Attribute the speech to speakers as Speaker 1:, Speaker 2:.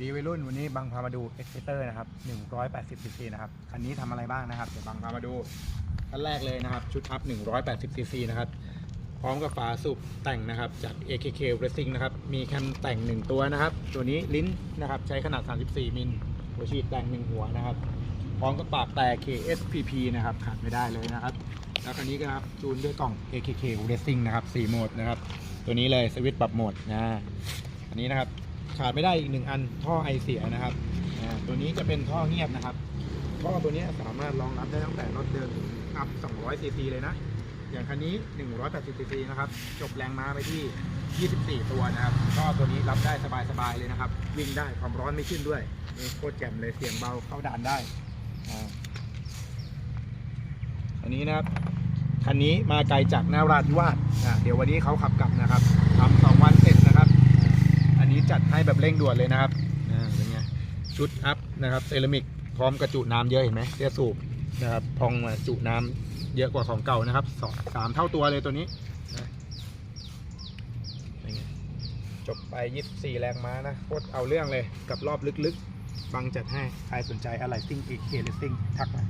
Speaker 1: ดีเวลุ่นวันนี้บังพามาดู e x c e t e r นะครับ180 cc นะครับคันนี้ทำอะไรบ้างนะครับเดี๋ยวบังพามาดูคันแรกเลยนะครับ ชุดอัพ180 cc นะครับ พร้อมกับฝาสูบแต่งนะครับ จาก AKK Racing นะครับ มีแคมแต่ง 1 ตัวนะครับ ตัวนี้ลิ้นนะครับ ใช้ขนาด 34 มิลหัวฉีดแต่ง 1 หัวนะครับ พร้อมกับปากแต่ KSPP นะครับขาดไม่ได้เลยนะครับ แล้วคันนี้ก็ครับจูนด้วยกล่อง AKK Racing นะครับ4โหมดนะครับ ตัวนี้เลยสวิตช์ปรับโหมดนะอันนี้นะครับ ขาดไม่ได้อีกหนึ่งอันท่อไอเสียนะครับตัวนี้จะเป็นท่อเงียบนะครับ ท่อตัวนี้สามารถรองรับได้ตั้งแต่รถเดินอัพ 200 ซีซีเลยนะ อย่างคันนี้ 180 ซีซีนะครับ จบแรงม้าไปที่ 24 ตัวนะครับก็ตัวนี้รับได้สบายๆเลยนะครับ วิ่งได้ความร้อนไม่ขึ้นด้วยโคตรแจ่มเลยเสียงเบาเข้าด่านได้อันนี้นะครับคันนี้มาไกลจากนาราธิวาสเดี๋ยววันนี้เขาขับกลับนะครับ นนี้จัดให้แบบเร่งด่วนเลยนะครับอ่าเป็นไงชุดอัพนะครับเซรามิกพร้อมกระจุน้ำเยอะเห็นไหมเสียสูบนะครับพองมาจุน้ำเยอะกว่าของเก่านะครับสองสามเท่าตัวเลยตัวนี้นะเป็นไงจบไป24 แรงม้านะโคตรเอาเรื่องเลยกับรอบลึกๆบังจัดให้ ใครสนใจอะไรซิ่งอีกเคเลซิ่งทักมา